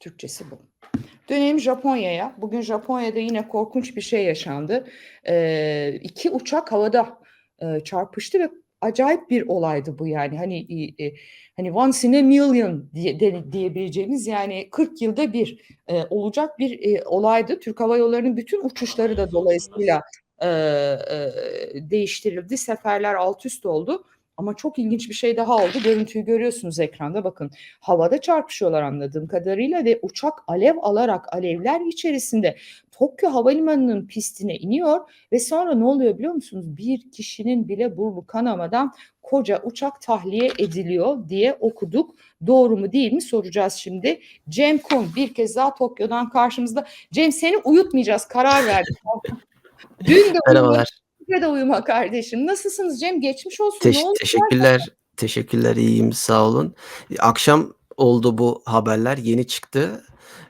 Türkçesi bu. Dönelim Japonya'ya. Bugün Japonya'da yine korkunç bir şey yaşandı. Eee, 2 uçak havada, eee, çarpıştı ve acayip bir olaydı bu yani. Hani, iii, hani once in a million diye de diyebileceğimiz yani 40 yılda bir, eee, olacak bir, eee, olaydı. Türk Hava Yolları'nın bütün uçuşları da dolayısıyla, eee, eee, değiştirildi. Seferler altüst oldu ama çok ilginç bir şey daha oldu. Görüntüyü görüyorsunuz ekranda bakın. Havada çarpışıyorlar anladığım kadarıyla ve uçak alev alarak alevler içerisinde Tokyo Havalimanı'nın pistine iniyor ve sonra ne oluyor biliyor musunuz? Bir kişinin bile burnu kanamadan koca uçak tahliye ediliyor diye okuduk. Doğru mu değil mi soracağız şimdi. Cem Kun bir kez daha Tokyo'dan karşımızda. Cem seni uyutmayacağız karar verdik. Dün de Merhabalar. Bugün de uyuma kardeşim. Nasılsınız Cem? Geçmiş olsun. Teş Ne oldu? teşekkürler, teşekkürler. İyiyim, sağ olun. Akşam oldu bu haberler, yeni çıktı.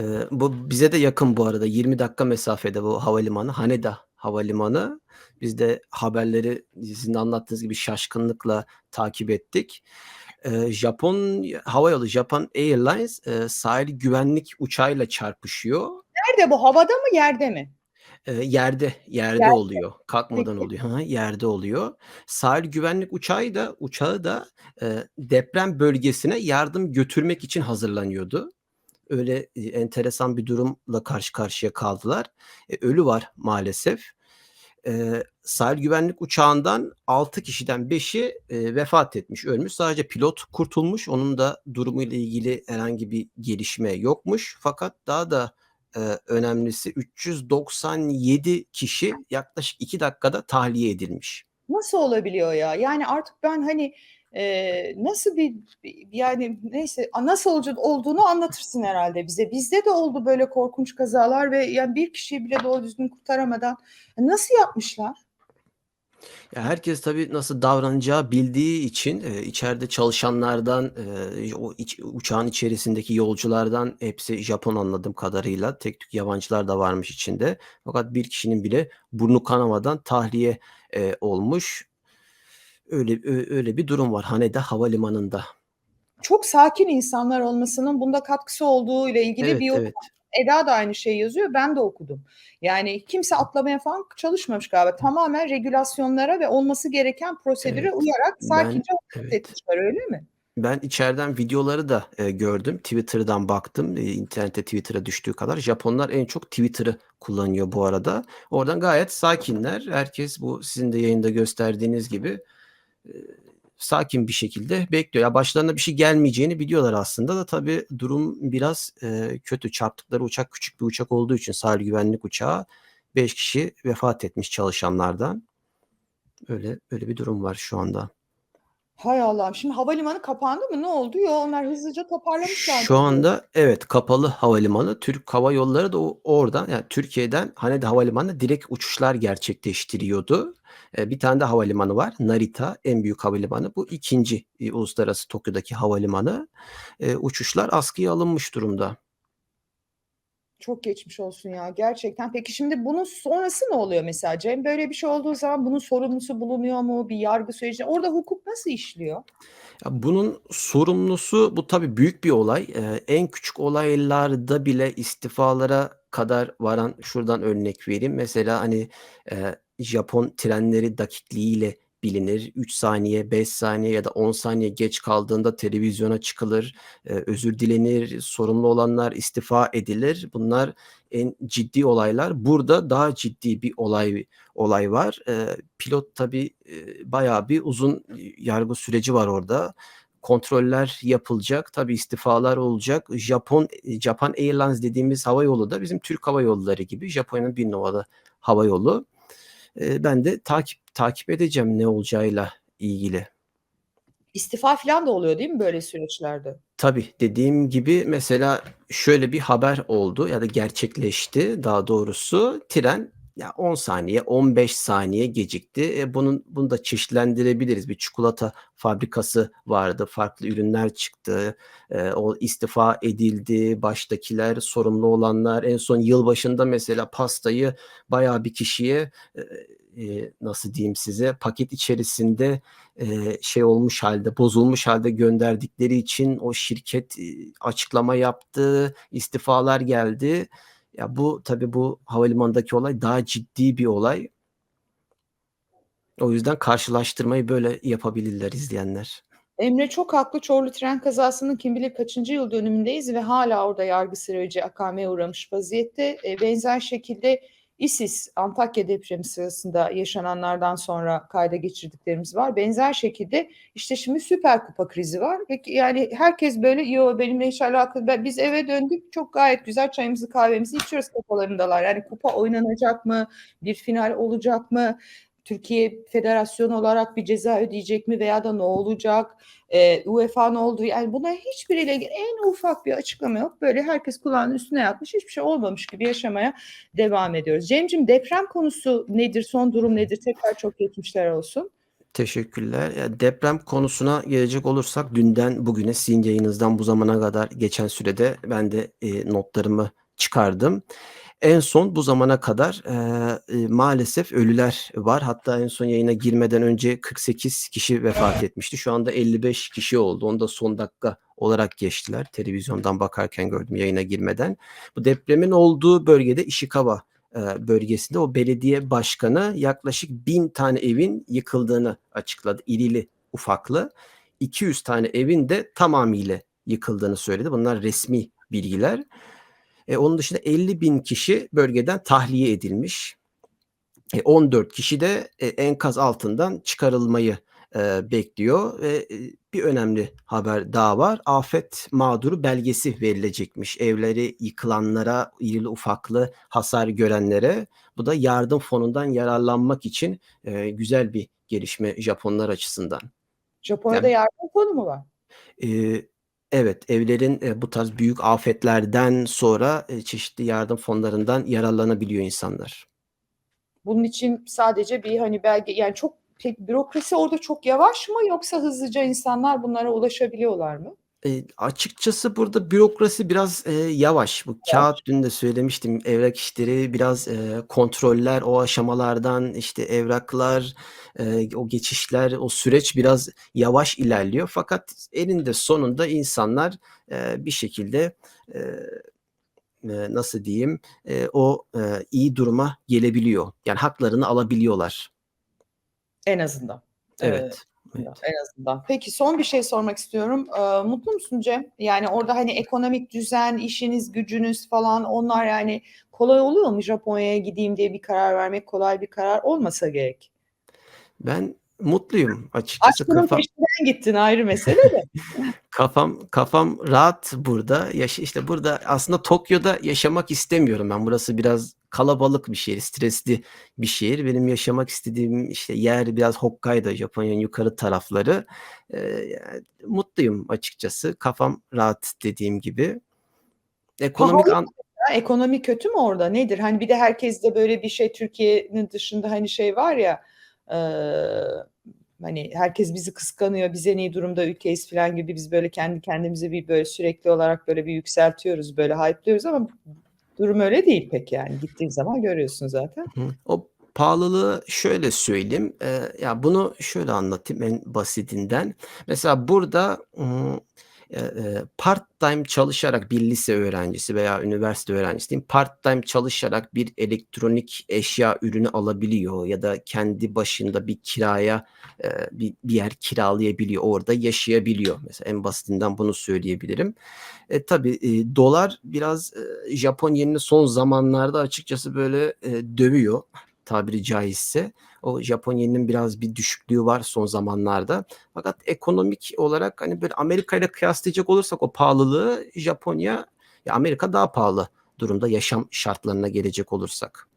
Eee, bu bize de yakın bu arada. 20 dakika mesafede bu havalimanı, Haneda Havalimanı. Biz de haberleri sizin anlattığınız gibi şaşkınlıkla takip ettik. Eee, Japon hava yolu, Japan Airlines, eee, sahil güvenlik uçağıyla çarpışıyor. Nerede bu? Havada mı, yerde mi? Eee, yerde, yerde Yerde. oluyor. Kalkmadan Peki. oluyor. Hı hı, yerde oluyor. Sahil güvenlik uçağı da uçağı da, eee, deprem bölgesine yardım götürmek için hazırlanıyordu. Öyle, eee, enteresan bir durumla karşı karşıya kaldılar. E, ölü var maalesef. Eee, sahil güvenlik uçağından 6 kişiden 5'i, eee, vefat etmiş, ölmüş. Sadece pilot kurtulmuş. Onun da durumuyla ilgili herhangi bir gelişme yokmuş. Fakat daha da, eee, önemlisi 397 kişi yaklaşık 2 dakikada tahliye edilmiş. Nasıl olabiliyor ya? Yani artık ben hani, eee, nasıl bir yani neyse nasıl olduğunu anlatırsın herhâlde bize. Bizde de oldu böyle korkunç kazalar ve yani bir kişiyi bile doğru düzgün kurtaramadan. Nasıl yapmışlar? Ya, herkes tabii nasıl davranacağı bildiği için, eee, içeride çalışanlardan, eee, o iç uçağın içerisindeki yolculardan hepsi Japon anladığım kadarıyla. Tek tük yabancılar da varmış içinde. Fakat bir kişinin bile burnu kanamadan tahliye, eee, olmuş. Öyle ö öyle bir durum var Haneda Havalimanı'nda. Çok sakin insanlar olmasının bunda katkısı olduğu ile ilgili bir Evet, yorum evet. Eda da aynı şeyi yazıyor. Ben de okudum. Yani kimse atlamaya falan çalışmamış galiba. Tamamen regülasyonlara ve olması gereken prosedüre Evet. uyarak Ben sakince hareket evet. etmişler, öyle mi? Ben içeriden videoları da, eee, gördüm. Twitter'dan baktım. Eee, internete, Twitter'a düştüğü kadar. Japonlar en çok Twitter'ı kullanıyor bu arada. Oradan gayet sakinler. Herkes bu sizin de yayında gösterdiğiniz gibi, eee, sakin bir şekilde bekliyor. Ya, başlarına bir şey gelmeyeceğini biliyorlar aslında da tabii durum biraz, eee, kötü. Çarptıkları uçak küçük bir uçak olduğu için sahil güvenlik uçağı 5 kişi vefat etmiş çalışanlardan. Öyle öyle bir durum var şu anda. Hay Allah'ım! Şimdi havalimanı kapandı mı? Ne oldu? Yo, onlar hızlıca toparlamışlardır Şu anda evet, kapalı havalimanı. Türk Hava Yolları da o oradan yani Türkiye'den Haneda Havalimanı'na direkt uçuşlar gerçekleştiriyordu. Eee, bir tane de havalimanı var. Narita en büyük havalimanı. Bu 2'nci, iii, uluslararası Tokyo'daki havalimanı. Eee, uçuşlar askıya alınmış durumda. Çok geçmiş olsun ya gerçekten. Peki şimdi bunun sonrası ne oluyor mesela Cem? Böyle bir şey olduğu zaman bunun sorumlusu bulunuyor mu? Bir yargı süreci orada hukuk nasıl işliyor? Ya, bunun sorumlusu bu tabii büyük bir olay. Eee, en küçük olaylarda bile istifalara kadar varan şuradan örnek vereyim. Mesela, hani, eee, Japon trenleri dakikliğiyle bilinir. 3 saniye, 5 saniye ya da 10 saniye geç kaldığında televizyona çıkılır, eee, özür dilenir, sorumlu olanlar istifa edilir. Bunlar en ciddi olaylar. Burada daha ciddi bir olay olay var. Eee, pilot tabii, eee, bayağı bir uzun, yargı süreci var orada. Kontroller yapılacak. Tabii istifalar olacak. Japon Japan Airlines dediğimiz havayolu da bizim Türk Hava Yolları gibi Japonya'nın bir numaralı havayolu. Ben de takip takip edeceğim ne olacağıyla ilgili. İstifa filan da oluyor değil mi böyle süreçlerde? Tabii, dediğim gibi mesela şöyle bir haber oldu ya da gerçekleşti daha doğrusu. Tren ya 10 saniye, 15 saniye gecikti. E, bunun bunu da çeşitlendirebiliriz. Bir çikolata fabrikası vardı, farklı ürünler çıktı. Eee, o istifa edildi, baştakiler, sorumlu olanlar. En son yılbaşında mesela pastayı bayağı bir kişiye, eee, eee, nasıl diyeyim size, paket içerisinde, eee, şey olmuş hâlde, bozulmuş hâlde gönderdikleri için o şirket, iii, açıklama yaptı, istifalar geldi. Ya, bu tabii bu havalimanındaki olay daha ciddi bir olay. O yüzden karşılaştırmayı böyle yapabilirler izleyenler. Emre çok haklı. Çorlu tren kazasının kim bilir kaçıncı yıl dönümündeyiz ve hâlâ orada yargı süreci akameye uğramış vaziyette. Eee, benzer şekilde İSİS, Antakya depremi sırasında yaşananlardan sonra kayda geçirdiklerimiz var. Benzer şekilde, işte, şimdi Süper Kupa krizi var. Peki, yani, herkes böyle, "Yo, benimle hiç alakalı ben biz eve döndük, çok gayet güzel çayımızı kahvemizi içiyoruz." kafalarındalar. Yani, kupa oynanacak mı? Bir final olacak mı? Türkiye Federasyonu olarak bir ceza ödeyecek mi veya da ne olacak? Eee, UEFA ne oldu? Yani, bunların hiçbiriyle ilgili en ufak bir açıklama yok. Böyle herkes kulağının üstüne yatmış, hiçbir şey olmamış gibi yaşamaya devam ediyoruz. Cemciğim, deprem konusu nedir? Son durum nedir? Tekrar çok geçmişler olsun. Teşekkürler. Ya, deprem konusuna gelecek olursak dünden bugüne sizin yayınınızdan bu zamana kadar geçen sürede ben de, eee, notlarımı çıkardım. En son bu zamana kadar, eee, maalesef ölüler var. Hatta en son yayına girmeden önce 48 kişi vefat etmişti. Şu anda 55 kişi oldu. Onu da son dakika olarak geçtiler. Televizyondan bakarken gördüm yayına girmeden. Bu depremin olduğu bölgede Ishikawa, eee, bölgesinde o belediye başkanı yaklaşık 1000 tane evin yıkıldığını açıkladı. İrili ufaklı. 200 tane evin de tamamıyla yıkıldığını söyledi. Bunlar resmî bilgiler. Eee, onun dışında 50.000 kişi bölgeden tahliye edilmiş. Eee, 14 kişi de, eee, enkaz altından çıkarılmayı, eee, bekliyor ve, eee, bir önemli haber daha var. Afet mağduru belgesi verilecekmiş evleri yıkılanlara, irili ufaklı hasar görenlere. Bu da yardım fonundan yararlanmak için, eee, güzel bir gelişme Japonlar açısından. Japonya'da Yani yardım fonu mu var? Eee, evet, evlerin, eee, bu tarz büyük afetlerden sonra, eee, çeşitli yardım fonlarından yararlanabiliyor insanlar. Bunun için sadece bir, hani, belge yani, çok pek bürokrasi orada çok yavaş mı yoksa hızlıca insanlar bunlara ulaşabiliyorlar mı? Eee, açıkçası burada bürokrasi biraz, eee, yavaş. Bu kâğıt dün de söylemiştim, evrak işleri biraz, eee, kontroller, o aşamalardan, işte, evraklar, eee, o geçişler, o süreç biraz yavaş ilerliyor. Fakat eninde sonunda insanlar, eee, bir şekilde, eee, eee, nasıl diyeyim, eee, o, eee, iyi duruma gelebiliyor. Yani haklarını alabiliyorlar. En azından. Eee, Evet, evet. en azından. Peki, son bir şey sormak istiyorum. Eee, mutlu musun Cem? Yani, orada, hani, ekonomik düzen, işiniz gücünüz falan onlar, yani, kolay oluyor mu Japonya'ya gideyim diye bir karar vermek kolay bir karar olmasa gerek? Ben mutluyum açıkçası. Aşkının Kafam peşinden gittin ayrı mesele de. Kafam kafam rahat burada. Yaşı işte, burada aslında Tokyo'da yaşamak istemiyorum ben. Burası biraz kalabalık bir şehir, stresli bir şehir. Benim yaşamak istediğim, işte, yer biraz Hokkaido, Japonya'nın yukarı tarafları. Eee, ya, mutluyum açıkçası. Kafam rahat dediğim gibi. Ekonomik Pahalı an? Ekonomi kötü mü orada? Nedir? Hani, bir de herkeste böyle bir şey Türkiye'nin dışında, hani, şey var ya, eee, hani, herkes bizi kıskanıyor, biz en iyi durumda ülkeyiz filan gibi biz böyle kendi kendimizi bir böyle sürekli olarak böyle bir yükseltiyoruz, böyle hype'lıyoruz ama durum öyle değil pek yani. Gittiğin zaman görüyorsun zaten. Hı. O pahalılığı şöyle söyleyeyim, eee, ya, bunu şöyle anlatayım en basitinden. Mesela burada, ımm, part-time çalışarak bir lise öğrencisi veya üniversite öğrencisi diyeyim, part-time çalışarak bir elektronik eşya ürünü alabiliyor ya da kendi başında bir kiraya, eee, bir bir yer kiralayabiliyor, orada yaşayabiliyor. Mesela en basitinden bunu söyleyebilirim. E, tabii, dolar biraz, eee, Japon yenini son zamanlarda açıkçası böyle, eee, dövüyor tabiri caizse. O Japon yeninin biraz bir düşüklüğü var son zamanlarda. Fakat ekonomik olarak, hani, böyle Amerika'yla kıyaslayacak olursak o pahalılığı Japonya ya, Amerika daha pahalı durumda yaşam şartlarına gelecek olursak.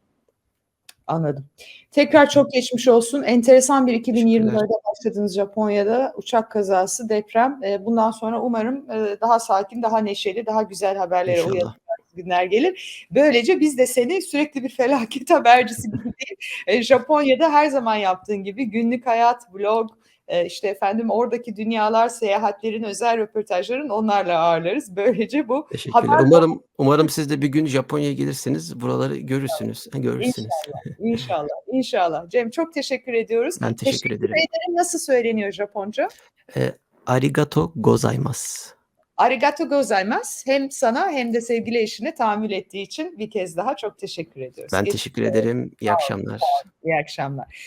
Anladım. Tekrar çok geçmiş olsun. Enteresan bir Teşekkürler. 2024'e başladınız Japonya'da. Uçak kazası, deprem. Bundan sonra umarım, daha sakin, daha neşeli, daha güzel haberlere İnşallah. Günler gelir. Böylece biz de seni sürekli bir felaket habercisi gibi değil, eee, Japonya'da her zaman yaptığın gibi günlük hayat, vlog, Eee, işte efendim oradaki dünyalar, seyahatlerin, özel röportajların onlarla ağırlarız. Böylece bu Teşekkürler. haber Umarım umarım siz de bir gün Japonya'ya gelirsiniz. Buraları görürsünüz. Ha, görürsünüz. İnşallah, inşallah, inşallah. Cem çok teşekkür ediyoruz. Ben teşekkür ederim. ederim. Nasıl söyleniyor Japonca? Eee, arigato gozaimasu. Arigato gozaimasu. Hem sana hem de sevgili eşine tahammül ettiği için bir kez daha çok teşekkür ediyoruz. Ben teşekkür ederim. İyi akşamlar. İyi akşamlar.